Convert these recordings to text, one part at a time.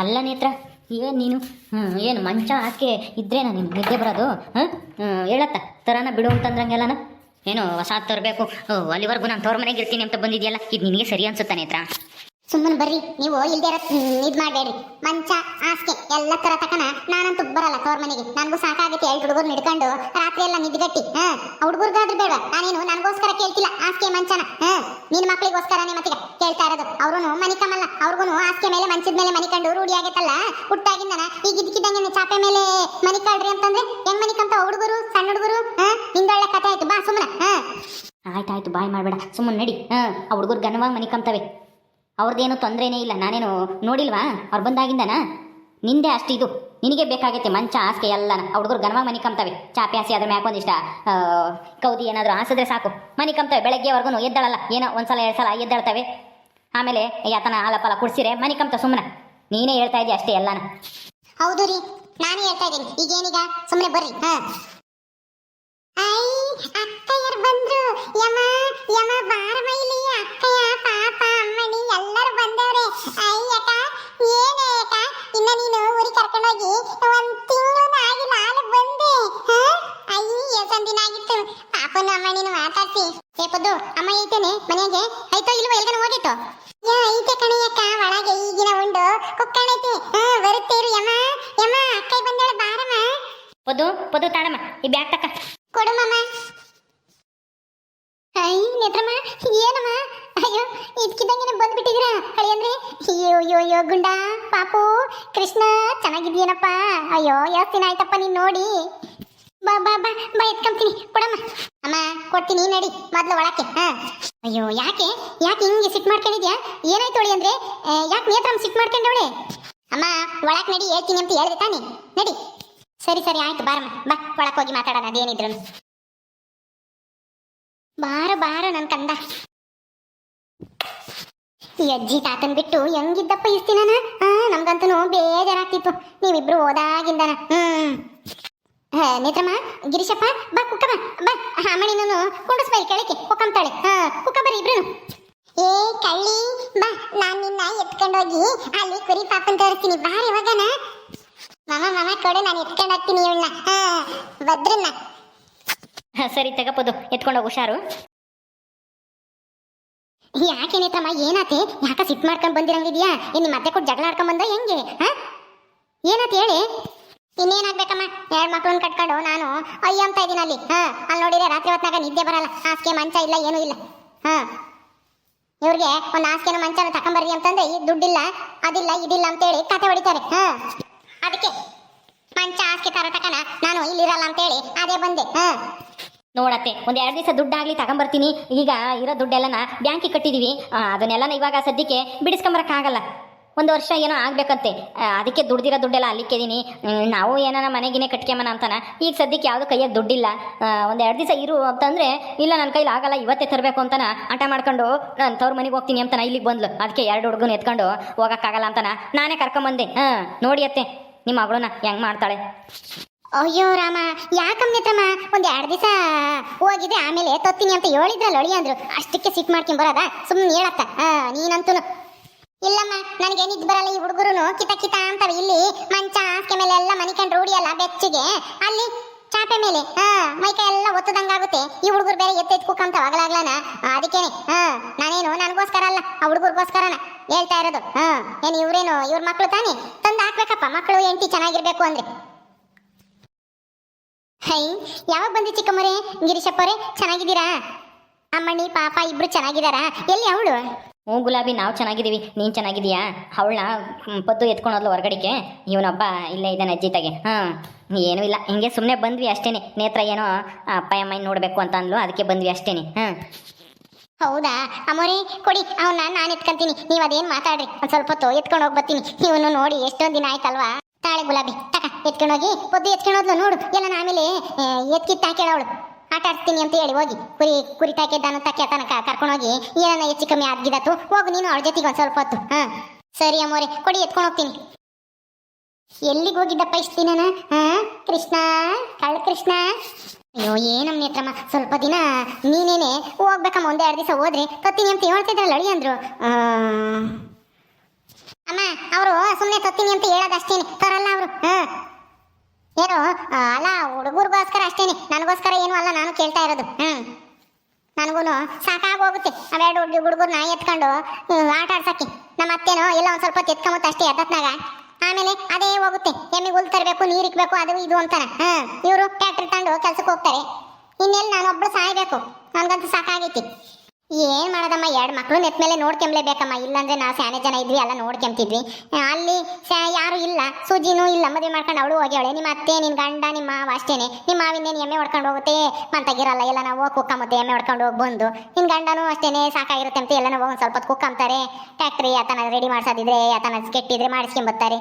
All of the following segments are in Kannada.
ಅಲ್ಲ ನೇತ್ರ, ಏನು ನೀನು? ಹ್ಞೂ ಏನು ಮಂಚ ಹಾಕಿ ಇದ್ರೇನ ನಿಮ್ಗೆ ನಿದ್ದೆ ಬರೋದು? ಹಾಂ ಹೇಳತ್ತ. ತರಾನ ಬಿಡು ಅಂತಂದ್ರಂಗೆಲ್ಲನ? ಏನು ಹೊಸ ತರಬೇಕು. ಅಲ್ಲಿವರೆಗೂ ನಾನು ತೋರ್ ಮನೆಗೆ ಇರ್ತೀನಿ ಅಂತ ಬಂದಿದೆಯಲ್ಲ? ಇದು ನಿನಗೆ ಸರಿ ಅನ್ಸುತ್ತಾ ನೇತ್ರ? ಸುಮ್ಮನೆ ಬರ್ರಿ, ನೀವು ಇಲ್ದೇ ಇದ್ ಮಾಡಬೇಡ್ರಿ. ಮಂಚ, ಹಾಸಿಗೆ, ಎಲ್ಲ ತರ ತಕನ ನಾನಂತೂ ಬರಲ್ಲ ತವ್ರ ಮನೆಗೆ. ನನಗೂ ಸಾಕಾಗುತ್ತೆ ಎರಡು ಹುಡುಗರು ಹಿಡ್ಕೊಂಡು ರಾತ್ರಿ ಎಲ್ಲ ನಿದ್ಗಟ್ಟಿ ಹಾ? ಹುಡುಗರ್ಗಾದ್ರೂ ಬೇಡ ನಾನೇನು, ನನಗೋಸ್ಕರ ಕೇಳ್ತಿಲ್ಲ ಹಾಸಿಗೆ, ಮಂಚನ, ಹಾ? ನಿನ್ ಮಕ್ಳಿಗೋಸ್ಕರನೇ ಮತ್ತೀಗ ಕೇಳ್ತಾ ಇರೋದು. ಅವ್ರು ಮನಿಕಮಲ್ಲ ಅವ್ರಿಗೂ ಹಾಸಿಗೆ ಮೇಲೆ, ಮಂಚದ ಮೇಲೆ ಮನಿಕಂಡು ರೂಢಿ ಆಗೈತಲ್ಲ? ಹುಟ್ಟಾಗಿಂದನ? ಈಗ ಇದಕ್ಕಿದ್ದಂಗೆ ಚಾಪೆ ಮೇಲೆ ಮನಿಕಳ್ರಿ ಅಂತಂದ್ರೆ ಹೆಂಗ್ ಮನಿಕಂತ ಹುಡುಗರು, ಸಣ್ಣ ಹುಡುಗರು, ಹಾ? ನಿಂದೊಳ್ಳೆ ಕಥೆ ಆಯ್ತು, ಬಾ ಸುಮ್ಮನೆ ಹಾ? ಆಯ್ತಾಯ್ತು ಬಾಯ್ ಮಾಡಬೇಡ. ಸುಮ್ಮನೆ ನಡಿ, ಹಾ? ಆ ಹುಡುಗರು ಗನವಾಗಿ ಮನೆ ಕಂತವೆ. ಅವ್ರದ್ದೇನು ತೊಂದರೆನೇ ಇಲ್ಲ. ನಾನೇನು ನೋಡಿಲ್ವಾ? ಅವ್ರು ಬಂದಾಗಿಂದನ? ನಿಂದೆ ಅಷ್ಟು ಇದು. ನಿನಗೆ ಬೇಕಾಗೈತೆ ಮಂಚ, ಹಾಸಿಗೆ ಎಲ್ಲನ. ಆ ಹುಡುಗರು ಗನವಾಗಿ ಮನೆ ಕಂತವೆ ಚಾಪೆ ಹಾಸಿ ಅದ್ರ ಮ್ಯಾಕ್ ಒಂದಿಷ್ಟ ಕೌದಿ ಏನಾದರೂ ಹಾಸಿದ್ರೆ ಸಾಕು. ಮನೆ ಕಂತವೆ ಬೆಳಗ್ಗೆವರೆಗೂ ಎದ್ದಾಳಲ್ಲ. ಏನೋ ಒಂದ್ಸಲ, ಎರಡು ಸಲ ಎದ್ದಾಳ್ತವೆ. ಆಮೇಲೆ ಯಾತನ ಹಾಲಪಲ ಕುಡ್ಸಿರೆ ಮನೆ ಕಂತ ಸುಮ್ಮನೆ ನೀನೇ ಹೇಳ್ತಾ ಇದೀಯ ಅಷ್ಟೇ ಎಲ್ಲನ? ಹೌದು ರೀ. ನಾನೇ ಹೇಳ್ತಾ ಇದ್ದೀನಿ. ಈಗೇನೀಗ? ಸುಮ್ಮನೆ ಬರ್ರಿ. ಹಾ. ಅಕ್ಕಯ್ಯರು ಬಂದ್ರು. ಯಮ ಯಮ ಬಾರ ಮೈಲಿ ಅಕ್ಕಯ್ಯ ಪಾಪ ಅಮ್ಮಣಿ ಎಲ್ಲರೂ ಬಂದವ್ರೆ. ಅಯ್ಯಕ ಏನೇ ಅಕ್ಕ, ಇನ್ನ ನೀನು ಊರಿಗೆ ಕರ್ಕೊಂಡೋಗಿ ಒಂದ್ ತಿಂಗಳು ಆಗಿಲ್ಲ ಆಲೆ ಬಂದೆ. ಅಯ್ಯ ಎಷ್ಟೊಂದ್ ದಿನ ಆಗಿತ್ತು. ಪಾಪನ ಅಮ್ಮಣಿನ ಏ, ಪದ್ದು, ಅಮ್ಮ ಐತೇನೆ ಮನೆಗೆ. ಆಯ್ತೋ, ಇಲ್ವೋ, ಎಲ್ಗನ ಹೋಗಿತ್ತು? ಯಾ, ಐತೆ ಕಣಯ್ಯಕ್ಕ ಒಳಗೆ ಈಗಿನ ಉಂಡು. ಕುಕ್ಕಣೈತಿ ಹಾ, ಬರುತ್ತೆ ಇರು, ಯಮ. ಯಮ, ಅಕ್ಕ ಬಂದಳು, ಬಾರಮ್ಮ. ಪದು ಪದು ತಾಳಮ್ಮ ಈ ಬ್ಯಾಗ್ ತಕ್ಕ. ಕೊಡು ಮಮ್ಮ ಐ ನೇತ್ರಮ್ಮ, ಏನಮ್ಮ? ಅಯ್ಯೋ ಇದ್ಕಿದ್ದಂಗೆ ಬಂದ್ಬಿಟ್ಟಿದ್ದೀರಾ? ಹಳಿ ಅಂದ್ರೆ, ಅಯ್ಯೋ ಅಯ್ಯೋ ಅಯ್ಯೋ, ಗುಂಡ, ಪಾಪು, ಕೃಷ್ಣ ಚೆನ್ನಾಗಿದ್ಯೇನಪ್ಪ ಅಯ್ಯೋ ಜಾಸ್ತಿ ಆಯ್ತಪ್ಪ ನೀನ್ ನೋಡಿ. ಬಾ ಬಾ ಬಾ ಬಾ, ಎತ್ಕೊಂತೀನಿ. ಕೊಡಮ್ಮ. ಅಮ್ಮ, ಕೊಡ್ತೀನಿ, ನಡಿ, ಮೊದ್ಲು ಒಳಕ್ಕೆ, ಹಾ. ಅಯ್ಯೋ, ಯಾಕೆ? ಯಾಕೆ ಹಿಂಗೆ ಸಿಟ್ ಮಾಡ್ಕೊಂಡಿದ್ಯಾ? ಏನಾಯ್ತು ಅವಳಿ ಅಂದ್ರೆ ಯಾಕೆ ನೇತ್ರಮ್ಮ ಸಿಟ್ ಮಾಡ್ಕೊಂಡವಳೆ? ಅಮ್ಮ, ಒಳಕ್ ನಡಿ, ಹೇಳ್ತೀನಿ ಅಂತ ಹೇಳ್ದೆ ತಾನೆ. ನಡಿ. ಸರಿ ಸರಿ, ಆಯ್ತು, ಬಾರಮ್ಮ. ಬಾ, ಒಳಕ್ ಹೋಗಿ ಮಾತಾಡೋಣ, ಅದೇನಿದ್ರು. ಬಾರ ಬಾರ ನನ್ ಕಂದ. ಈ ಅಜ್ಜಿ ತಾತನ್ ಬಿಟ್ಟು ಹೆಂಗಿದ್ದಪ್ಪ ಇಸ್ತಿ ನಾನು ಹಾ ನಮ್ಗಂತೂ ಬೇಜಾರಾಗ್ತಿತ್ತು. ನೀವಿಬ್ರು ಹೋದಾಗಿಂದನ. ಹ್ಮ್. ನೇತ್ರಮ್ಮ, ಗಿರೀಶಪ್ಪ, ಬಾ, ಕುಕ್ಕ ಬಾ ಬಾ. ಅಮ್ಮಣಿನೂ ಕುಂಡಿಸ್ಬೇಡಿ ಕೆಳಕ್ಕೆ, ಕುಕ್ಕಂತಾಳೆ. ಹಾ, ಕುಕ್ಕ ಬರ್ರಿ ಇಬ್ರು. ಏ, ಕಳ್ಳಿ, ಬಾ, ನಾನ್ ನಿನ್ನ ಎತ್ಕೊಂಡೋಗಿ ಅಲ್ಲಿ ಕುರಿ ಪಾಪನ್ ತೋರಿಸ್ತೀನಿ. ಬಾರಿ ಇವಾಗನ ಕೊಡು ನಾನು ಎತ್ಕೊಂಡು ಹೋಗ್ತೀನಿ ಇವಳನ್ನ. ಹಾ ಭದ್ರನ್ನ. ಸರಿ ತಗಪದು. ಎತ್ಕೊಂಡೋಗಿ ಹುಷಾರು ಯಾಕೆ ನೇತ್ರಮ್ಮ ಏನಾತೆ? ಯಾಕ ಸಿಟ್ ಮಾಡ್ಕೊಂಡ್ ಬಂದಿರಂಗಿದ್ಯಾ? ಏನ್ ನಿಮ್ಮ ಅತ್ತೆ ಕೊಟ್ಟು ಜಗಳ ಆಡ್ಕೊಂಡ್ ಬಂದ ಹೆಂಗೆ? ಹಾ? ಏನಾತ್ ಹೇಳಿ? ಇನ್ನೇನಾಗ್ಬೇಕಮ್ಮ? ಎರಡ್ ಮಕ್ಳನ್ನ ಕಟ್ಕೊಂಡು ನಾನು ಅಯ್ಯ ಅಂತ ಇದೀನಿ ಅಲ್ಲಿ. ಹಾ ಅಲ್ಲಿ ನೋಡಿದ್ರೆ ರಾತ್ರಿ ಹೊತ್ತಾಗ ನಿದ್ದೆ ಬರಲ್ಲ. ಹಾಸಿಗೆ ಮಂಚ ಇಲ್ಲ ಏನೂ ಇಲ್ಲ. ಹಾ. ಇವ್ರಿಗೆ ಒಂದು ಹಾಸಿಗೆನ ಮಂಚನ ತಕೊಂಬರ್ರಿ ಅಂತಂದ್ರೆ ಈ ದುಡ್ಡಿಲ್ಲ ಅದಿಲ್ಲ ಇದಿಲ್ಲ ಅಂತೇಳಿ ಕತೆ ಹೊಡಿತಾರೆ. ಹಾ. ಅದಕ್ಕೆ ಮಂಚ ಹಾಸಿಗೆ ತರ ತಕನ ನಾನು ಇಲ್ಲಿರಲ್ಲ ಅಂತೇಳಿ. ಅದೇ ಬಂದೆ. ಹಾ ನೋಡತ್ತೆ ಒಂದ್ ಎರಡು ದಿವಸ ದುಡ್ಡಾಗ್ಲಿ ತಗೊಂಬರ್ತೀನಿ. ಈಗ ಇರೋ ದುಡ್ಡೆಲ್ಲನ ಬ್ಯಾಂಕಿಗೆ ಕಟ್ಟಿದೀವಿ. ಅದನ್ನೆಲ್ಲನ ಇವಾಗ ಸದ್ಯಕ್ಕೆ ಬಿಡಿಸ್ಕೊಂಬರಕ್ಕಾಗಲ್ಲ ಒಂದು ವರ್ಷ ಏನೋ ಆಗ್ಬೇಕಂತೆ. ಅದಕ್ಕೆ ದುಡ್ದಿರೋ ದುಡ್ಡೆಲ್ಲ ಅಲ್ಲಿಕ್ಕಿದೀನಿ ಹ್ಮ್, ನಾವು ಏನಾನ ಮನೆಗಿನೇ ಕಟ್ಕೊಂಬನ ಅಂತಾನ. ಈಗ ಸದ್ಯಕ್ಕೆ ಯಾವ್ದು ಕೈಯಾಗ ದುಡ್ಡಿಲ್ಲ. ಒಂದು ಎರಡು ದಿವಸ ಇರು ಅಂತಂದ್ರೆ ಇಲ್ಲ ನನ್ನ ಕೈಲಿ ಆಗಲ್ಲ ಇವತ್ತೇ ತರಬೇಕು ಅಂತಾನ ಆಟ ಮಾಡ್ಕೊಂಡು ನಾನು ತವ್ರ ಮನೆಗೆ ಹೋಗ್ತೀನಿ ಅಂತಾನ ಇಲ್ಲಿಗೆ ಬಂದ್ಲು. ಅದಕ್ಕೆ ಎರಡು ಹುಡುಗನ ಎತ್ಕೊಂಡು ಹೋಗಕ್ಕಾಗಲ್ಲ ಅಂತಾನ ನಾನೇ ಕರ್ಕೊಂಬಂದೆ. ಹಾಂ ನೋಡಿ ಅತ್ತೆ. ನಿಮ್ಮ ಮಗಳನ್ನ ಹೆಂಗ್ ಮಾಡ್ತಾಳೆ? ಅಯ್ಯೋ ರಾಮ, ಯಾಕಮ್ಮ ಹತ್ರಮ್ಮ ಒಂದ್ ಎರಡ್ ದಿವಸ ಹೋಗಿದೆ, ಆಮೇಲೆ ತೊತ್ತೀನಿ ಅಂತ ಹೇಳಿದ್ರಲ್ಲ ಒಳಿ ಅಂದ್ರು. ಅಷ್ಟಕ್ಕೆ ಸಿಟ್ ಮಾಡ್ಕೊಂಡ್ ಬರೋದ? ಸುಮ್ಮನೆ ಹೇಳತ್ತ. ನೀನಂತೂ ಇಲ್ಲಮ್ಮ, ನನಗೆ ಏನಿದ್ ಬರಲ್ಲ ಈ ಹುಡುಗರು ಕಿತ ಕಿತ ಅಂತವೆ ಇಲ್ಲಿ. ಮಂಚ ಹಾಸ್ಕೆ ಮೇಲೆ ಎಲ್ಲ ಮನಿಕಂಡ್ ರೂಢಿ ಅಲ್ಲ ಬೆಚ್ಚಿಗೆ. ಅಲ್ಲಿ ಚಾಪೆ ಮೇಲೆ. ಹಾ ಮೈಕೈ ಎಲ್ಲ ಒತ್ತದಂಗಾಗುತ್ತೆ ಈ ಹುಡುಗರು ಬೇರೆ ಎತ್ತ ಎತ್ ಕುಕ್ಕಂತ ಅಗಲಾಗ್ಲಾನ ಅದಕ್ಕೇನೆ. ಹಾ, ನಾನೇನು? ನನಗೋಸ್ಕರ ಅಲ್ಲ. ಆ ಹುಡುಗರಿಗೋಸ್ಕರನ ಹೇಳ್ತಾ ಇರೋದು. ಹಾ, ಏನು ಇವ್ರೇನು ಇವ್ರ ಮಕ್ಕಳು ತಾನೇ? ತಂದು ಹಾಕ್ಬೇಕಪ್ಪ. ಮಕ್ಕಳು ಎಂಟಿ ಚೆನ್ನಾಗಿರ್ಬೇಕು ಅಂದ್ರೆ. ಹೈ, ಯಾವಾಗ ಬಂದಿ ಚಿಕ್ಕಮ್ಮರೇ? ಗಿರೀಶಪ್ಪರೇ, ಚೆನ್ನಾಗಿದ್ದೀರಾ? ಅಮ್ಮಣ್ಣಿ, ಪಾಪ ಇಬ್ರು ಚೆನ್ನಾಗಿದ್ದಾರಾ? ಎಲ್ಲಿ ಅವಳು? ಹ್ಞೂ ಗುಲಾಬಿ, ನಾವು ಚೆನ್ನಾಗಿದ್ದೀವಿ. ನೀನು ಚೆನ್ನಾಗಿದೀಯಾ ಅವಳನ್ನ ಪದ್ದು ಎತ್ಕೊಂಡೋದ್ಲು ಹೊರಗಡೆಗೆ. ಇವನೊಬ್ಬ ಇಲ್ಲೇ ಇದ್ದಾನೆ ಅಜ್ಜಿತಾಗೆ ಹಾಂ ಏನೂ ಇಲ್ಲ. ಹಿಂಗೆ ಸುಮ್ಮನೆ ಬಂದ್ವಿ ಅಷ್ಟೇನೆ. ನೇತ್ರ ಏನೋ ಅಪ್ಪ, ಅಮ್ಮ ನೋಡಬೇಕು ಅಂತ ಅಂದ್ಲು. ಅದಕ್ಕೆ ಬಂದ್ವಿ ಅಷ್ಟೇನೆ. ಹಾಂ ಹೌದಾ? ಅಮ್ಮೋರೇ ಕೊಡಿ. ಅವನ್ನ ನಾನು ಎತ್ಕೊಂತೀನಿ. ನೀವು ಅದೇನು ಮಾತಾಡ್ರಿ. ಒಂದು ಸ್ವಲ್ಪ ಹೊತ್ತು ಎತ್ಕೊಂಡು ಹೋಗಿ ಬರ್ತೀನಿ. ಇವನು ನೋಡಿ ಎಷ್ಟೊಂದು ದಿನ ಆಯ್ತಲ್ವಾ? ತಾಳೆ ಗುಲಾಬಿ. ತಕ ಎತ್ಕೊಂಡೋಗಿ ಪದ್ದು ಎತ್ಕೊಂಡೋದ್ಲು ನೋಡು. ಎಲ್ಲ ನಾಮೇಲೆ ಎತ್ಕಿತ್ತು ಹಾಕ್ಯಾಳವಳು ಆಟ ಆಡ್ತೀನಿ ಅಂತ ಹೇಳಿ ಹೋಗಿ. ಕುರಿ ಕುರಿ ತಾಕಿದ್ದಾನು ತಕ್ಕೆ ತನಕ ಕರ್ಕೊಂಡೋಗಿ ಏನನ್ನ ಹೆಚ್ಚು ಕಮ್ಮಿ ಆಗಿದತ್ತು ಹೋಗು ನೀನು ಅವಳ ಜೊತೆಗೆ ಒಂದು ಸ್ವಲ್ಪ ಹೊತ್ತು. ಹಾ. ಸರಿ ಅಮ್ಮೋರೆ, ಕೊಡಿ ಎತ್ಕೊಂಡು ಹೋಗ್ತೀನಿ. ಎಲ್ಲಿಗೆ ಹೋಗಿದ್ದಪ್ಪ ಇಷ್ಟು ದಿನನ? ಹಾ? ಕೃಷ್ಣ? ಕಳ್ಳ ಕೃಷ್ಣ? ಅಯ್ಯೋ, ಏನಮ್ಮ ನೇತ್ರಮ್ಮ? ಸ್ವಲ್ಪ ದಿನ ನೀನೇನೆ ಹೋಗ್ಬೇಕಮ್ಮ. ಒಂದೇ ಎರಡು ದಿವಸ ಹೋದ್ರೆ ಕತ್ತೀನಿ ಅಂತ ಹೇಳ್ತಿದ್ರಲ್ಲ ಅಳಿ ಅಂದ್ರು. ಅಮ್ಮ, ಅವರು ಸುಮ್ಮನೆ ತತ್ತೀನಿ ಅಂತ ಹೇಳೋದಷ್ಟೇನೆ ತರಲ್ಲ ಅವರು ಹಾ ಏನು ಆ, ಅಲ್ಲ ಹುಡುಗರಿಗೋಸ್ಕರ ಅಷ್ಟೇನೆ ನನಗೋಸ್ಕರ ಏನು ಅಲ್ಲ ನಾನು ಕೇಳ್ತಾ ಇರೋದು. ಹ್ಮ್. ನನಗೂ ಸಾಕಾಗೋಗುತ್ತೆ. ಅವೆರಡು ಹುಡುಗಿ ಹುಡುಗರ್ನ ಎತ್ಕೊಂಡು ಆಟ ಆಡ್ಸಕ್ಕೆ. ನಮ್ಮ ಅತ್ತೇನೋ ಎಲ್ಲ ಒಂದ್ ಸ್ವಲ್ಪ ಎತ್ಕೊಂಬತ್ತ ಅಷ್ಟೇ ಎದ್ದತ್ನಾಗ ಆಮೇಲೆ ಅದೇ ಹೋಗುತ್ತೆ. ಎಮ್ಮೆ ಹುಲ್ ತರಬೇಕು, ನೀರು ಇಕ್ಬೇಕು, ಅದು ಇದು ಅಂತಾನೆ. ಹಾ ಇವರು ಟ್ಯಾಕ್ಟ್ರಿ ತಂದು ಕೆಲ್ಸಕ್ಕೆ ಹೋಗ್ತಾರೆ. ಇನ್ನೆಲ್ಲಿ ನಾನು ಒಬ್ಳು ಸಾಯ್ಬೇಕು. ನನಗಂತೂ ಸಾಕಾಗೈತಿ. ಏನ್ ಮಾಡೋದಮ್ಮ? ಎರಡು ಮಕ್ಳು ನೆತ್ತ ಮೇಲೆ ನೋಡ್ಕೊಂಬ್ಲೇಬೇಕಮ್ಮ. ಇಲ್ಲಾಂದ್ರೆ ನಾವು ಸ್ಯಾನೆ ಜನ ಇದ್ವಿ ಎಲ್ಲ ನೋಡ್ಕೊಂತಿದ್ವಿ ಅಲ್ಲಿ ಯಾರು ಇಲ್ಲ. ಸುಜಿನೂ ಇಲ್ಲ. ಮದುವೆ ಮಾಡ್ಕೊಂಡು ಅವಳು ಹೋಗ್ಯಾಳೆ. ನಿಮ್ಮ ಅತ್ತೆ, ನಿನ್ ಗಂಡ, ನಿಮ್ಮ ಮಾವ ಅಷ್ಟೇನೆ. ನಿಮ್ಮ ಮಾವಿನೇನು ಎಮ್ಮೆ ಹೊಡ್ಕೊಂಡು ಹೋಗುತ್ತೆ. ಮಂತಾಗಿರಲ್ಲ ಎಲ್ಲ ನಾವು ಕುಕ್ಕಂಬತ್ತೆ ಎಮ್ಮೆ ಹೊಡ್ಕೊಂಡು ಹೋಗಿ ಬಂದು. ನಿನ್ ಗಂಡನೂ ಅಷ್ಟೇನೆ. ಸಾಕಾಗಿರುತ್ತೆ ಅಂತ. ಎಲ್ಲ ಹೋಗಿ ಒಂದು ಸ್ವಲ್ಪ ಹೊತ್ತು ಕುಕ್ಕಂತಾರೆ ಟ್ಯಾಕ್ಟ್ರಿ ಆತನ ರೆಡಿ ಮಾಡ್ಸೋದಿದ್ರೆ ಆತನ ಕೆಟ್ಟಿದ್ರೆ ಮಾಡಿಸ್ಕೊಂಬತ್ತಾರೆ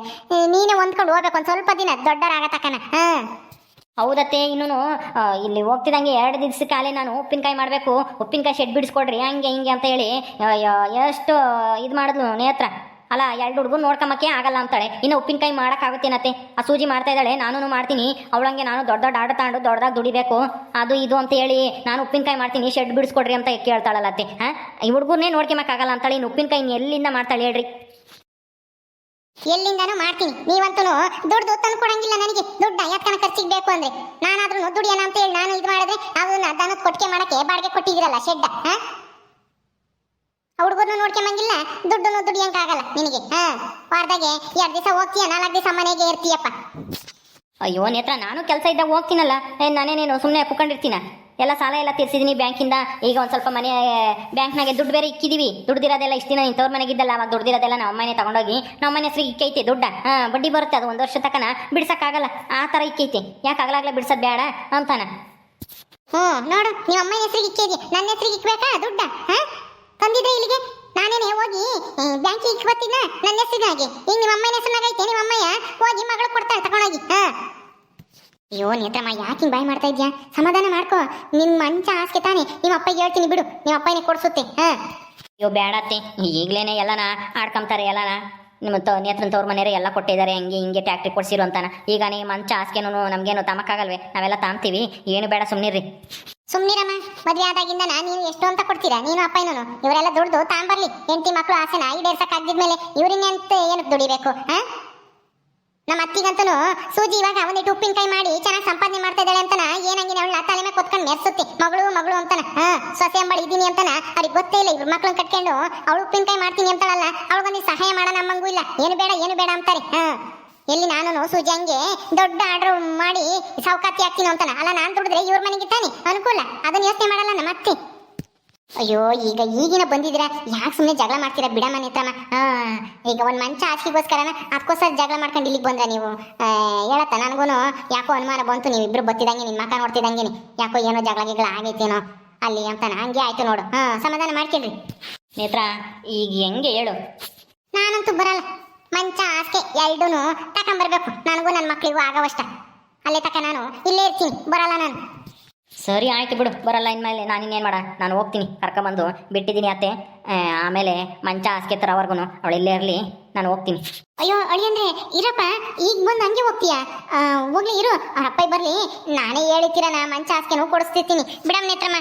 ನೀನೇ ಹೊಂದ್ಕೊಂಡು ಹೋಗ್ಬೇಕು. ಒಂದು ಸ್ವಲ್ಪ ದಿನ. ದೊಡ್ಡರಾಗತಕ್ಕನ. ಹಾ. ಹೌದತ್ತೆ ಇನ್ನೂ ಇಲ್ಲಿ ಹೋಗ್ತಿದ್ದಂಗೆ ಎರಡು ದಿವ್ಸ ಕಾಲೇ ನಾನು ಉಪ್ಪಿನಕಾಯಿ ಮಾಡಬೇಕು. ಉಪ್ಪಿನಕಾಯಿ ಶೆಡ್ ಬಿಡಿಸ್ಕೊಡ್ರಿ, ಹಂಗೆ, ಹಿಂಗೆ ಅಂತ ಹೇಳಿ ಎಷ್ಟು, ಇದು ಮಾಡಿದ್ಲು ನೇತ್ರ. ಅಲ್ಲ, ಎರಡು ಹುಡುಗು ನೋಡ್ಕೊಂಬಕ್ಕೆ ಆಗಲ್ಲ ಅಂತಾಳೆ. ಇನ್ನು ಉಪ್ಪಿನಕಾಯಿ ಮಾಡೋಕ್ಕಾಗುತ್ತೇನತ್ತೆ? ಆ ಸೂಜಿ ಮಾಡ್ತಾ ಇದ್ದಾಳೆ ನಾನು ಮಾಡ್ತೀನಿ. ಅವಳಂಗೆ ನಾನು ದೊಡ್ಡ ದೊಡ್ಡ ಆಟ ತಗೊಂಡು ದೊಡ್ಡದಾಗಿ ದುಡಿಬೇಕು. ಅದು ಇದು ಅಂತ ಹೇಳಿ, ನಾನು ಉಪ್ಪಿನಕಾಯಿ ಮಾಡ್ತೀನಿ, ಶೆಡ್ ಬಿಡಿಸ್ಕೊಡ್ರಿ ಅಂತ ಕೇಳ್ತಾಳಲ್ಲತ್ತೆ, ಹಾಂ? ಈ ಹುಡುಗರ್ನೇ ನೋಡ್ಕೊಂಬಕ್ಕಾಗಲ್ಲ ಅಂತಾಳೆ, ಇನ್ನು ಉಪ್ಪಿನಕಾಯಿ ಎಲ್ಲಿಂದ ಮಾಡ್ತಾಳೆ ಹೇಳ್ರಿ. ಎಲ್ಲಿಂದಾನು ಮಾಡ್ತೀನಿ. ನೀವಂತೂ ದುಡ್ಡು ತಂದು ಕೊಡಂಗಿಲ್ಲ ನನಗೆ. ದುಡ್ಡು ಯಾಕನ ಖರ್ಚಿಗೆ ಬೇಕು ಅಂದ್ರೆ. ನಾನಾದ್ರೂ ದುಡಿಯೋಣ ಅಂತ ಹೇಳಿ ನಾನು ಇದು ಮಾಡಿದ್ರೆ ಅದನ್ನ ದನದ ಕೊಟ್ಟಿಗೆ ಮಾಡಕ್ಕೆ ಬಾಡಿಗೆ ಕೊಟ್ಟಿದ್ದೀರಲ್ಲ ಶೆಡ್ ಹಾ? ಹುಡುಗರ್ನು ನೋಡ್ಕೊಂಬಂಗಿಲ್ಲ ದುಡ್ಡು ದುಡಿಯಂಗಾಗಲ್ಲ ನಿನಗೆ, ಹಾ? ವಾರದಾಗೆ ಎರಡು ದಿವಸ ಹೋಗ್ತೀಯ, ನಾಲ್ಕು ದಿವಸ ಮನೆಗೆ ಇರ್ತೀಯಪ್ಪ. ಅಯ್ಯೋ ನೇತ್ರ, ನಾನು ಕೆಲಸ ಇದ್ದಾಗ ಹೋಗ್ತೀನಲ್ಲ. ಏ, ನಾನೇನೇನು ಸುಮ್ಮನೆ ಕುತ್ಕೊಂಡಿರ್ತೀನ? ಎಲ್ಲ ಸಾಲ ಎಲ್ಲ ತೀರ್ಸಿದೀನಿ ಬ್ಯಾಂಕಿಂದ. ಈಗ ಒಂದು ಸ್ವಲ್ಪ ಮನೆ, ಬ್ಯಾಂಕ್ನಾಗೆ ದುಡ್ಡು ಬೇರೆ ಇಕ್ಕಿದೀವಿ. ದುಡ್ದಿರೋದೆಲ್ಲ ಇಷ್ಟು ದಿನ ಇಂಥವ್ರ ಮನೆಗಿದ್ದಲ್ಲ, ಅವಾಗ ದುಡ್ದಿರೋದೆಲ್ಲ ನಮ್ಮ ಅಮ್ಮನೇ ತಗೊಂಡೋಗಿ ನಮ್ಮ ಮನೆ ಹೆಸರಿಗೆ ಇಕ್ಕೈತೆ ದುಡ್ಡ. ಹಾಂ, ಬಡ್ಡಿ ಬರುತ್ತೆ ಅದು ಒಂದು ವರ್ಷ ತಕನ. ಬಿಡ್ಸೋಕ್ಕಾಗಲ್ಲ. ಆ ಥರ ಇಕ್ಕೈತೆ. ಯಾಕೆ ಆಗಲಾಗಲೇ ಬಿಡ್ಸೋದು ಬೇಡ ಅಂತಾನೆ. ಹ್ಞೂ ನೋಡು ನಿಮ್ಮ ಅಮ್ಮನ ಹೆಸರಿಗೆ ಇಕ್ಕಿದ್ಯಾ ನನ್ನ ಹೆಸರಿಗೆ ಇಕ್ಬೇಕಾ ದುಡ್ಡ? ಹಾಂ? ತಂದಿದ್ದೆ ಇಲ್ಲಿಗೆ? ನಾನೇನೆ ಹೋಗಿ ಬ್ಯಾಂಕಿಗೆ ಇಕ್ ನನ್ನ ಹೆಸರಿನಾಗೆ ಈಗ ನಿಮ್ಮ ಅಮ್ಮನ ಹೆಸರಿನಾಗೈತೆ ನಿಮ್ಮ ಅಮ್ಮಯ್ಯ ಹೋಗಿ ಮಗಳು ಕೊಡ್ತಾಳೆ, ತಗೊಂಡೋಗಿ. ಹಾ. ಅಯ್ಯೋ ನೇತ್ರಮ್ಮ ಯಾಕೆ ಹಿಂಗೆ ಬಾಯ್ ಮಾಡ್ತಾ ಇದ್ಯಾ? ಸಮಾಧಾನ ಮಾಡ್ಕೋ. ನಿನ್ ಮಂಚ ಆಸ್ಕೆ ತಾನೆ. ನಿಮ್ಮ ಅಪ್ಪ ಹೇಳ್ತೀನಿ ಬಿಡು. ನಿಮ್ಮ ಅಪ್ಪನೇ ಕೊಡ್ಸುತ್ತೆ ಹಾ? ಅಯ್ಯೋ ಬೇಡತ್ತೆ ಈಗ್ಲೇನೆ ಎಲ್ಲನ ಆಡ್ಕೊಂತಾರೆ ಎಲ್ಲನ. ನಿಮ್ಮ ತ ನೇತ್ರನ್ ತವ್ರ ಮನೆಯವರು ಎಲ್ಲ ಕೊಟ್ಟಿದ್ದಾರೆ ಹಂಗೆ ಹಿಂಗೆ ಟ್ಯಾಕ್ಟ್ರಿ ಕೊಡ್ಸಿರು ಅಂತಾನ. ಈಗ ನೀ ಮಂಚ ಹಾಸ್ಗೆನೂ ನಮಗೇನು ತಮಕ್ಕಾಗಲ್ವೇ ನಾವೆಲ್ಲ ತಾಂತೀವಿ ಏನು ಬೇಡ ಸುಮ್ಮನಿರ್ರಿ ಸುಮ್ಮನಿರಮ್ಮ ಮದುವೆ ಆದಾಗಿಂದ ನೀನು ಎಷ್ಟು ಅಂತ ಕೊಡ್ತೀರಾ? ನೀನು ಅಪ್ಪಯ್ಯನು ಇವರೆಲ್ಲ ದುಡ್ದು ತಾಂಬರ್ಲಿ. ಹೆಂಡತಿ ಮಕ್ಕಳು ಆಸೆನ ಈಡೇರ್ಸಕ್ಕಾಗಿದ್ಮೇಲೆ ಆಗಿದ್ಮೇಲೆ ಅಂತ ಏನಕ್ಕೆ ದುಡಿಬೇಕು ಹಾ? ನಮ್ಮ ಅತ್ತಿಗಂತನು ಸೂಜಿ ಇವಾಗ ಒಂದಿಟ್ಟು ಉಪ್ಪಿನಕಾಯಿ ಮಾಡಿ ಚೆನ್ನಾಗಿ ಸಂಪಾದನೆ ಮಾಡ್ತಾ ಇದ್ದಾಳೆ ಅಂತನ ಏನಂಗಿನ ಅವಳ? ತಲೆ ಮೇಲೆ ಕೊತ್ಕೊಂಡು ಮೆರೆಸುತ್ತೆ. ಮಗಳು ಮಗಳು ಅಂತಾನ. ಹಾ, ಸೊಸೆ ಅಂಬಳಿ ಇದ್ದೀನಿ ಅಂತಾನ. ಅವ್ರಿಗೆ ಗೊತ್ತೇ ಇಲ್ಲ, ಇವ್ರ ಮಕ್ಳನ್ನ ಕಟ್ಕೊಂಡು ಅವಳು ಉಪ್ಪಿನಕಾಯಿ ಮಾಡ್ತೀನಿ ಅಂತಾಳಲ್ಲ. ಅವಳಗೊಂದು ಸಹಾಯ ಮಾಡೋ ನಮ್ಮಂಗೂ ಇಲ್ಲ. ಏನು ಬೇಡ ಏನು ಬೇಡ ಅಂತಾರೆ. ಹಾ, ಎಲ್ಲಿ ನಾನು ಸೂಜಿ ಹಂಗೆ ದೊಡ್ಡ ಆರ್ಡರ್ ಮಾಡಿ ಸೌಕಾತಿ ಹಾಕ್ತೀನಿ ಅಂತಾನ. ಅಲ್ಲ, ನಾನು ದುಡಿದ್ರೆ ಇವ್ರ ಮನೆಗೆ ತಾನೆ ಅನುಕೂಲ. ಅದನ್ನ ಯೋಚನೆ ಮಾಡಲ್ಲ ನಮ್ಮ ಅತ್ತೆ. ಅಯ್ಯೋ ಈಗ ಈಗಿನ ಬಂದಿದ್ದೀರಾ ಯಾಕೆ ಸುಮ್ಮನೆ ಜಗಳ ಮಾಡ್ತೀರಾ? ಬಿಡ ಮನೆ ಹತ್ರನ ಹಾ ಈಗ ಒಂದು ಮಂಚ ಹಾಸಿಗೋಸ್ಕರನ ಅದಕ್ಕೋಸ್ಕರ ಜಗಳ ಮಾಡ್ಕೊಂಡು ಇಲ್ಲಿಗೆ ಬಂದ್ರೆ ನೀವು? ಹೇಳತ್ತ ನನಗೂ ಯಾಕೋ ಅನುಮಾನ ಬಂತು. ನೀವು ಇಬ್ರು ಬತ್ತಿದಂಗೆ ನಿಮ್ಮ ಮಕ್ಕ ನೋಡ್ತಿದಂಗೆ. ಯಾಕೋ ಏನೋ ಜಗಳ ಗಿಗಳ ಆಗೈತೇನೋ. ಅಲ್ಲಿ ಅಂತಾನ ಹಂಗೆ ಆಯ್ತು ನೋಡು. ಹಾ ಸಮಾಧಾನ ಮಾಡ್ಕೊಳ್ರಿ ನೇತ್ರ ಈಗ ಹೆಂಗೆ ಹೇಳು? ನಾನಂತೂ ಬರಲ್ಲ. ಮಂಚ ಹಾಸಿಗೆ ಎರಡೂ ತಕೊಂಬರ್ಬೇಕು. ನನಗೂ ನನ್ನ ಮಕ್ಕಳಿಗೂ ಆಗವಷ್ಟ. ಅಲ್ಲೇ ತಕ ನಾನು ಇಲ್ಲೇ ಇರ್ತೀನಿ. ಬರಲ್ಲ ನಾನು. ಸರಿ ಆಯ್ತು ಬಿಡು, ಬರಲ್ಲ ಇನ್ಮೇಲೆ. ನಾನು ಇನ್ನೇನು ಮಾಡ, ನಾನು ಹೋಗ್ತೀನಿ, ಕರ್ಕೊಂಬಂದು. ಬಿಟ್ಟಿದ್ದೀನಿ ಅತ್ತೆ. ಆಮೇಲೆ ಮಂಚ ಹಾಸ್ಗೆ ತರೋವರೆಗೂ ಅವಳು ಇಲ್ಲೇ ಇರಲಿ, ನಾನು ಹೋಗ್ತೀನಿ. ಅಯ್ಯೋ ಅಳಿ ಅಂದ್ರೆ ಇರಪ್ಪ, ಈಗ ಬಂದು ಹಂಗೆ ಹೋಗ್ತೀಯಾ? ಹೋಗ್ಲಿ, ಇರು, ಅವ್ರ ಅಪ್ಪ ಬರ್ಲಿ. ನಾನೇ ಹೇಳಿತೀರ ನಾ ಮಂಚ ಹಾಸ್ಕೆನೂ ಕೊಡಿಸ್ತಿರ್ತೀನಿ. ಬಿಡಮ್ಮ ನೇತ್ರಮ್ಮ.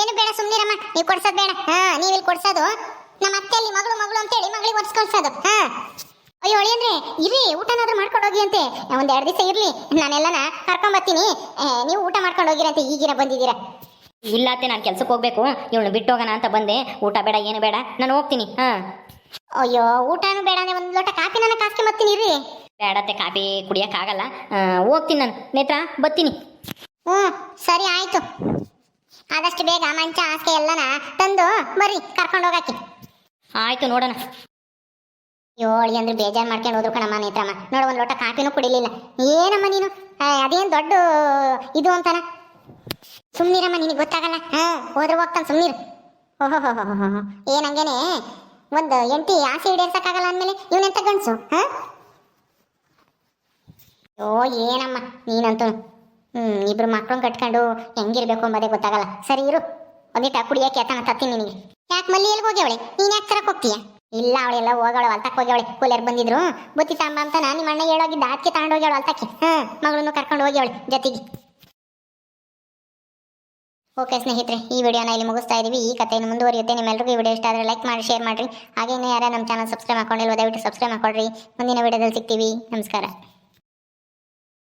ಏನು ಬೇಡ ಸುಮ್ಮನಿರಮ್ಮ ನೀವು ಕೊಡ್ಸೋದು ಬೇಡ. ಹಾ ನೀವು ಇಲ್ಲಿ ಕೊಡ್ಸೋದು. ನಮ್ಮ ಅತ್ತೆಯಲ್ಲಿ ಮಗಳು ಮಗಳು ಅಂತೇಳಿ ಮಗಳಿಗೆ ಒರ್ಸ್ಕೊಳ್ಸೋದು ಹಾ. ಅಯ್ಯೋ ಅಳಿಯಂದ್ರೆ ಇರಿ ಊಟನಾದ್ರೂ ಮಾಡ್ಕೊಂಡು ಹೋಗಿ ಅಂತೆ. ಒಂದ್ ಎರಡು ದಿವಸ ಇರ್ಲಿ ನಾನೆಲ್ಲನ ಕರ್ಕೊಂಡ್ ಬರ್ತೀನಿ ನೀವು ಊಟ ಮಾಡ್ಕೊಂಡು ಹೋಗಿರಂತೆ ಈಗಿನ ಬಂದಿದ್ದೀರಾ? ಇಲ್ಲ ಅತ್ತೆ ನಾನು ಕೆಲ್ಸಕ್ಕೆ ಹೋಗ್ಬೇಕು. ಇವಳನ್ನ ಬಿಟ್ಟು ಹೋಗೋಣ ಅಂತ ಬಂದೆ. ಊಟ ಬೇಡ ಏನು ಬೇಡ ನಾನು ಹೋಗ್ತೀನಿ ಹಾಂ. ಅಯ್ಯೋ ಊಟನೂ ಬೇಡ ಅಂದ್ರೆ ಒಂದು ಲೋಟ ಕಾಫಿ ನಾನು ಕಾಸ್ಕೊಂಡ್ ಬರ್ತೀನಿ ಇರ್ರಿ. ಬೇಡತ್ತೆ ಕಾಫಿ ಕುಡಿಯೋಕ್ಕಾಗಲ್ಲ ಆಗಲ್ಲ. ಹೋಗ್ತೀನಿ ನಾನು. ನೇತ್ರ ಬರ್ತೀನಿ ಹ್ಞೂ ಸರಿ ಆಯ್ತು. ಆದಷ್ಟು ಬೇಗ ಮಂಚ ಹಾಸಿಗೆ ಎಲ್ಲನ ತಂದು ಬರ್ರಿ ಕರ್ಕೊಂಡು ಹೋಗಕ್ಕೆ. ಆಯಿತು ನೋಡೋಣ. ಏಳಿ ಅಂದ್ರೆ ಬೇಜಾರು ಮಾಡ್ಕೊಂಡು ಹೋದ್ರು ಕಣಮ್ಮ ನೇತ್ರಮ್ಮ ನೋಡು, ಒಂದು ಲೋಟ ಕಾಫಿನೂ ಕುಡಿಲಿಲ್ಲ. ಏನಮ್ಮ ನೀನು? ಅದೇನು ದೊಡ್ಡ ಇದು ಅಂತಾನ? ಸುಮ್ನಿರಮ್ಮ, ನಿನಗೆ ಗೊತ್ತಾಗಲ್ಲ. ಹಾ, ಹೋದ್ರೆ ಹೋಗ್ತಾನೆ ಸುಮ್ನಿರು. ಓಹೋ ಏನಂಗೇನೆ ಒಂದು ಎಂಟಿ ಆಸೆ ಈಡೇರ್ಸಕ್ಕಾಗಲ್ಲ ಅಂದ್ಮೇಲೆ ಇವನೆಂತ ಗಂಡ್ಸು, ಹಾ? ಓ ಏನಮ್ಮ ನೀನಂತೂ? ಹ್ಮ್, ಇಬ್ರು ಮಕ್ಳನ್ನ ಕಟ್ಕೊಂಡು ಹೆಂಗಿರ್ಬೇಕು ಅಂಬೋದೇ ಗೊತ್ತಾಗಲ್ಲ. ಸರಿ ಇರು. ಒಂದಿಟ್ಟ ಕುಡಿಯಕ್ಕೆ ಆತನ ತತ್ತೀನಿ ನಿನಗೆ. ಯಾಕೆ ಮಲ್ಲಿ ಎಲ್ಲಿ ಹೋಗ್ಯವಳೆ ನೀನ್ ಯಾಕೆ ತರಕ್ ಹೋಗ್ತೀಯ? ಇಲ್ಲ ಅವಳೆಲ್ಲ ಹೋಗೋಳು ಹೊಲ್ತಕ್ಕೆ ಹೋಗ್ಯವಳೆ. ಕೂಲರ್ ಬಂದಿದ್ರು. ಬುತ್ತಿ ತಾಂಬ ಅಂತ ನಾನು ನಿಮ್ಮ ಅಣ್ಣ ಹೇಳೋಗಿದ್ದ. ಅದಕ್ಕೆ ತಗೊಂಡು ಹೋಗ್ಯವಳು ಹೊಲ್ತಕ್ಕೆ. ಹ್ಞೂ ಮಗಳನ್ನು ಕರ್ಕೊಂಡು ಹೋಗ್ಯವಳೆ ಜೊತೆಗೆ. ಓಕೆ ಸ್ನೇಹಿತರೆ, ಈ ವಿಡಿಯೋನ ಇಲ್ಲಿ ಮುಗಿಸ್ತಾ ಇದೀವಿ. ಈ ಕಥೆಯನ್ನು ಮುಂದುವರಿಯುತ್ತೆ. ನಿಮ್ಮೆಲ್ಲರಿಗೂ ಈ ವಿಡಿಯೋ ಇಷ್ಟ ಆದರೆ ಲೈಕ್ ಮಾಡಿ, ಶೇರ್ ಮಾಡಿರಿ. ಹಾಗೆ ಇನ್ನೂ ಯಾರು ನಮ್ಮ ಚಾನಲ್ ಸಬ್ಸ್ಕ್ರೈಬ್ ಮಾಡ್ಕೊಂಡಿಲ್ವೋ, ದಯವಿಟ್ಟು ಸಬ್ಸ್ಕ್ರೈಬ್ ಮಾಡ್ಕೊಳ್ರಿ ಮುಂದಿನ ವಿಡಿಯೋದಲ್ಲಿ ಸಿಗ್ತೀವಿ. ನಮಸ್ಕಾರ.